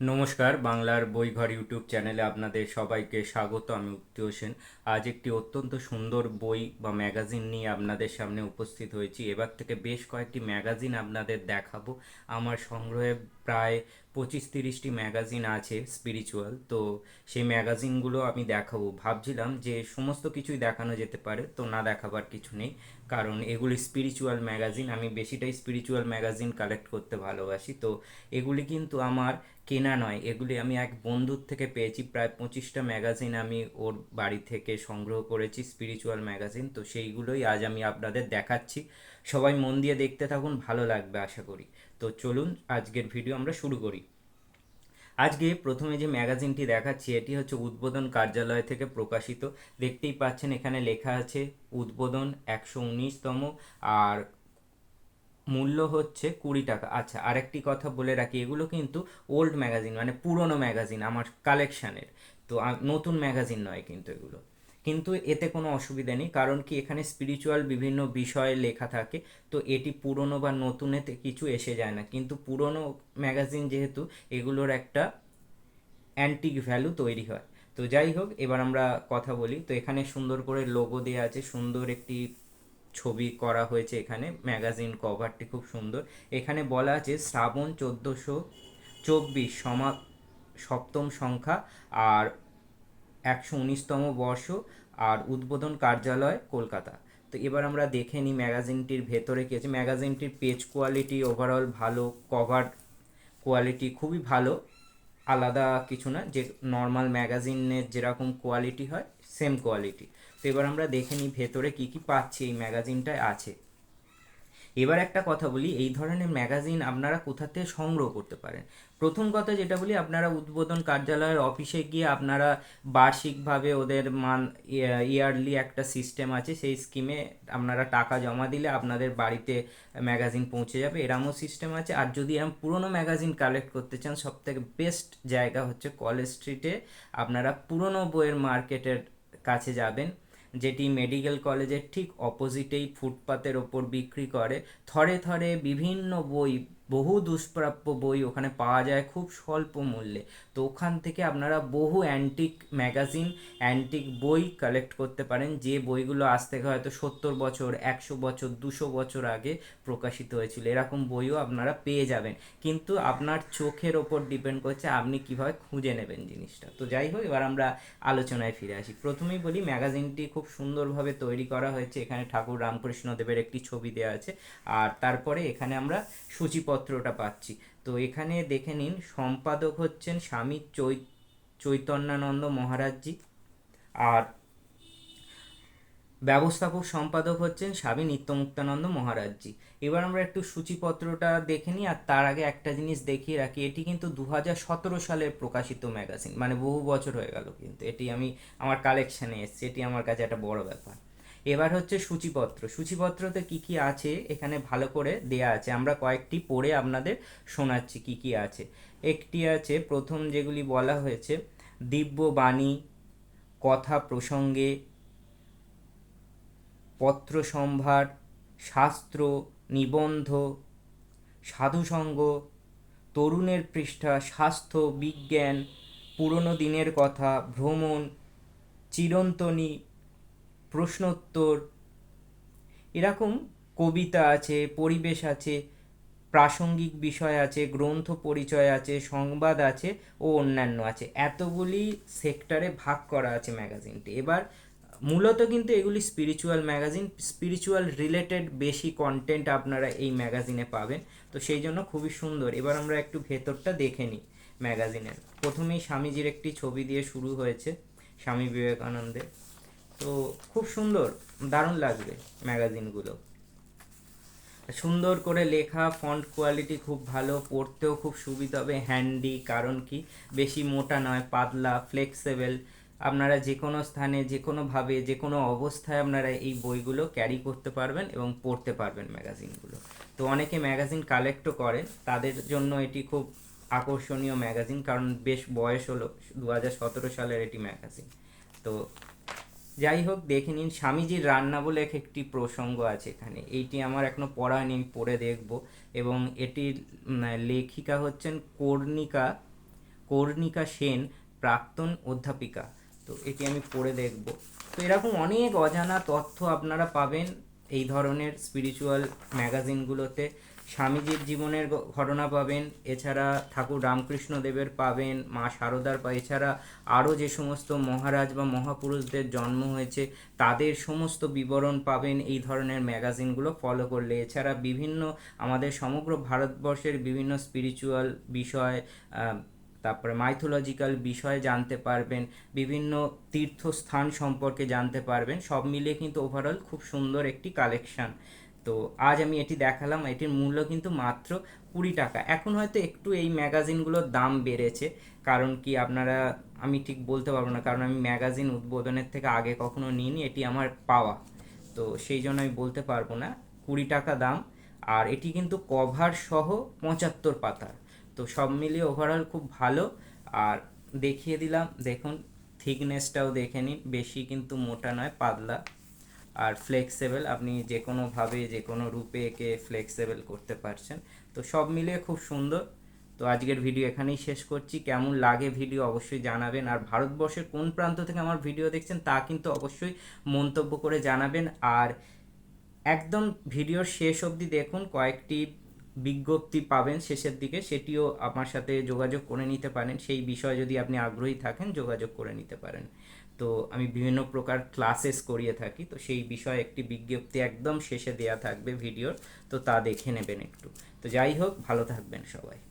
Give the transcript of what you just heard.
নমস্কার, বাংলার বইঘর ইউটিউব চ্যানেলে আপনাদের সবাইকে স্বাগত। আমি উক্তি হোসেন। আজ একটি অত্যন্ত সুন্দর বই বা ম্যাগাজিন নিয়ে আপনাদের সামনে উপস্থিত হয়েছি। এবার থেকে বেশ কয়েকটি ম্যাগাজিন আপনাদের দেখাবো। আমার সংগ্রহে প্রায় পঁচিশ তিরিশটি ম্যাগাজিন আছে স্পিরিচুয়াল তো সেই ম্যাগাজিনগুলো আমি দেখাবো। ভাবছিলাম যে সমস্ত কিছুই দেখানো যেতে পারে, তো না দেখাবার কিছু নেই, কারণ এগুলি স্পিরিচুয়াল ম্যাগাজিন, আমি বেশিটাই স্পিরিচুয়াল ম্যাগাজিন কালেক্ট করতে ভালোবাসি, তো এগুলি কিন্তু আমার কেনা নয়, এগুলি আমি এক বন্ধুর থেকে পেয়েছি, প্রায় পঁচিশটা ম্যাগাজিন আমি ওর বাড়ি থেকে সংগ্রহ করেছি স্পিরিচুয়াল ম্যাগাজিন, তো সেইগুলোই আজ আমি আপনাদের দেখাচ্ছি। সবাই মন দিয়ে দেখতে থাকুন, ভালো লাগবে আশা করি। তো চলুন আজকের ভিডিও আমরা শুরু করি। আজকে প্রথমে যে ম্যাগাজিনটি দেখাচ্ছি, এটি হচ্ছে উদ্বোধন কার্যালয় থেকে প্রকাশিত। দেখতেই পাচ্ছেন এখানে লেখা আছে, উদ্বোধন একশো উনিশতম আর মূল্য হচ্ছে কুড়ি টাকা। আচ্ছা আরেকটি কথা বলে রাখি, এগুলো কিন্তু ওল্ড ম্যাগাজিন মানে পুরনো ম্যাগাজিন আমার কালেকশানের তো নতুন ম্যাগাজিন নয় কিন্তু এগুলো। কিন্তু এতে কোনো অসুবিধা নেই, কারণ কি এখানে স্পিরিচুয়াল বিভিন্ন বিষয়ে লেখা থাকে, তো এটি পুরনো বা নতুনেতে কিছু এসে যায় না। কিন্তু পুরনো ম্যাগাজিন যেহেতু, এগুলোর একটা অ্যান্টিক ভ্যালু তৈরি হয়। তো যাই হোক, এবার আমরা কথা বলি। তো এখানে সুন্দর করে লোগো দেওয়া আছে, সুন্দর একটি ছবি করা হয়েছে এখানে ম্যাগাজিন কভারটি খুব সুন্দর। এখানে বলা আছে, শ্রাবণ চোদ্দোশো চব্বিশ সমা সপ্তম সংখ্যা, আর একশো উনিশতম বর্ষ আর উদ্বোধন কার্যালয় কলকাতা। তো এবার আমরা দেখে নিই ম্যাগাজিনটির ভেতরে কী আছে। ম্যাগাজিনটির পেজ কোয়ালিটি ওভারঅল ভালো কভার কোয়ালিটি খুবই ভালো, আলাদা কিছু না, যে নর্মাল ম্যাগাজিনের যেরকম কোয়ালিটি হয় সেম কোয়ালিটি তো এবার আমরা দেখে নিই ভেতরে কী কী পাচ্ছি এই ম্যাগাজিনটায় আছে। এবার একটা কথা বলি, এই ধরনের ম্যাগাজিন আপনারা কোথা থেকে সংগ্রহ করতে পারেন? প্রথম কথা যেটা বলি, আপনারা উদ্বোধন কার্যালয়ের অফিসে গিয়ে আপনারা বার্ষিকভাবে ওদের মান ইয়ারলি একটা সিস্টেম আছে, সেই স্কিমে আপনারা টাকা জমা দিলে আপনাদের বাড়িতে ম্যাগাজিন পৌঁছে যাবে, এরমও সিস্টেম আছে। আর যদি এরম পুরনো ম্যাগাজিন কালেক্ট করতে চান, সবথেকে বেস্ট জায়গা হচ্ছে কলেজ স্ট্রিটে আপনারা পুরনো বইয়ের মার্কেটের কাছে যাবেন। যেটি মেডিকেল কলেজের ঠিক অপোজিটেই ফুটপাতের ওপর বিক্রি করে। থরে থরে বিভিন্ন বই বহু দুষ্প্রাপ্য বই ওখানে পাওয়া যায় খুব স্বল্প মূল্যে। তো ওখান থেকে আপনারা বহু অ্যান্টিক ম্যাগাজিন অ্যান্টিক বই কালেক্ট করতে পারেন। যে বইগুলো আজ থেকে হয়তো সত্তর বছর, একশো বছর, দুশো বছর আগে প্রকাশিত হয়েছিল, এরকম বইও আপনারা পেয়ে যাবেন। কিন্তু আপনার চোখের ওপর ডিপেন্ড করছে আপনি কীভাবে খুঁজে নেবেন জিনিসটা। তো যাই হোক, এবার আমরা আলোচনায় ফিরে আসি। প্রথমেই বলি ম্যাগাজিনটি খুব সুন্দরভাবে তৈরি করা হয়েছে। এখানে ঠাকুর রামকৃষ্ণ দেবের একটি ছবি দেওয়া আছে। আর তারপরে এখানে আমরা সূচিপত্রটা পাচ্ছি। তো এখানে দেখে নিন, সম্পাদক হচ্ছেন স্বামী চৈ চৈতন্যানন্দ মহারাজজি। আর ব্যবস্থাপক সম্পাদক হচ্ছেন স্বামী নিত্যমুক্তানন্দ মহারাজজি। এবার আমরা একটু সূচিপত্রটা দেখে নিই, আর তার আগে একটা জিনিস দেখিয়ে রাখি। এটি কিন্তু দু সালের প্রকাশিত ম্যাগাজিন মানে বহু বছর হয়ে গেল কিন্তু। এটি আমি, আমার কালেকশানে এসছে, এটি আমার কাছে একটা বড় ব্যাপার। এবার হচ্ছে সূচিপত্র। সূচিপত্রতে কি কি আছে? এখানে ভালো করে দেয়া আছে। আমরা কয়েকটি পড়ে আপনাদের শোনাচ্ছি কি কি আছে। একটি আছে, প্রথম যেগুলি বলা হয়েছে দিব্য বাণী কথা প্রসঙ্গে, পত্র সম্ভার, শাস্ত্র, নিবন্ধ, সাধুসঙ্গ, তরুণের পৃষ্ঠা, স্বাস্থ্য, বিজ্ঞান, পুরনো দিনের কথা, ভ্রমণ, চিরন্তনী প্রশ্নোত্তর। এরকম কবিতা আছে, পরিবেশ আছে, প্রাসঙ্গিক বিষয় আছে, গ্রন্থ পরিচয় আছে, সংবাদ আছে ও অন্যান্য আছে। এতগুলি সেক্টরে ভাগ করা আছে ম্যাগাজিনটি। এবার মূলত কিন্তু এগুলি স্পিরিচুয়াল ম্যাগাজিন স্পিরিচুয়াল রিলেটেড বেশি কন্টেন্ট আপনারা এই ম্যাগাজিনে পাবেন। তো সেই জন্য খুবই সুন্দর। এবার আমরা একটু ভেতরটা দেখে নিই ম্যাগাজিনের। প্রথমেই স্বামীজির একটি ছবি দিয়ে শুরু হয়েছে, স্বামী বিবেকানন্দের। তো খুব সুন্দর, দারুণ লাগবে ম্যাগাজিনগুলো। সুন্দর করে লেখা ফন্ট কোয়ালিটি খুব ভালো, পড়তেও খুব সুবিধা হবে হ্যান্ডি কারণ কি? বেশি মোটা নয়, পাতলা ফ্লেক্সিবল আপনারা যে কোনো স্থানে যে কোনোভাবে যে কোনো অবস্থায় আপনারা এই বইগুলো ক্যারি করতে পারবেন এবং পড়তে পারবেন ম্যাগাজিনগুলো। তো অনেকে ম্যাগাজিন কালেক্টও করেন, তাদের জন্য এটি খুব আকর্ষণীয় ম্যাগাজিন, কারণ বেশ বয়স হলো, দু হাজার সতেরো সালের এটি ম্যাগাজিন। তো যাই হোক দেখে নিন, স্বামীজির রান্না বলে এক একটি প্রসঙ্গ আছে এখানে। এইটি আমার এখনও পড়া আমি পড়ে দেখব। এবং এটির লেখিকা হচ্ছেন কর্ণিকা কর্ণিকা সেন, প্রাক্তন অধ্যাপিকা। তো এটি আমি পড়ে দেখব। তো এরকম অনেক অজানা তথ্য আপনারা পাবেন এই ধরনের স্পিরিচুয়াল ম্যাগাজিনগুলোতে স্বামীজির জীবনের ঘটনা পাবেন, এছাড়া ঠাকুর রামকৃষ্ণ দেবের পাবেন, মা শারদার পা এছাড়া আরও যে সমস্ত মহারাজ বা মহাপুরুষদের জন্ম হয়েছে, তাদের সমস্ত বিবরণ পাবেন, এই ধরনের ম্যাগাজিনগুলো ফলো করলে। এছাড়া বিভিন্ন আমাদের সমগ্র ভারতবর্ষের বিভিন্ন স্পিরিচুয়াল বিষয় তারপরে মাইথোলজিক্যাল বিষয় জানতে পারবেন, বিভিন্ন তীর্থস্থান সম্পর্কে জানতে পারবেন, সব মিলিয়ে কিন্তু ওভারঅল খুব সুন্দর একটি কালেকশন তো আজ আমি এটি দেখালাম, এটির মূল্য কিন্তু মাত্র কুড়ি টাকা। এখন হয়তো একটু এই ম্যাগাজিনগুলোর দাম বেড়েছে, কারণ কি আপনারা, আমি ঠিক বলতে পারব না, কারণ আমি ম্যাগাজিন উদ্বোধনের থেকে আগে কখনো নিইনি, এটি আমার পাওয়া। তো সেই জন্য আমি বলতে পারব না, কুড়ি টাকা দাম। আর এটি কিন্তু কভার সহ পঁচাত্তর পাতার তো সব মিলিয়ে ওভারঅল খুব ভালো। আর দেখিয়ে দিলাম, দেখুন থিকনেসটাও দেখে নিন, বেশি কিন্তু মোটা নয়, পাতলা। আর ফ্লেক্সিবল আপনি যে কোনোভাবে যে কোনো রূপে একে ফ্লেক্সিবল করতে পারছেন। তো সব মিলিয়ে খুব সুন্দর। তো আজকের ভিডিও এখানেই শেষ করছি। কেমন লাগে ভিডিও অবশ্যই জানাবেন। আর ভারতবর্ষের কোন প্রান্ত থেকে আমার ভিডিও দেখছেন তা কিন্তু অবশ্যই মন্তব্য করে জানাবেন। আর একদম ভিডিওর শেষ অবধি দেখুন। কয়েকটি বিজ্ঞপ্তি পাবেন শেষের দিকে, সেটিও আমার সাথে যোগাযোগ করে নিতে পারেন। সেই বিষয়ে যদি আপনি আগ্রহী থাকেন, যোগাযোগ করে নিতে পারেন। তো আমি বিভিন্ন প্রকার ক্লাসেস করিয়ে থাকি, তো সেই বিষয়ে একটি বিজ্ঞপ্তি একদম শেষে দেয়া থাকবে ভিডিওর তো তা দেখে নেবেন একটু। তো যাই হোক, ভালো থাকবেন সবাই।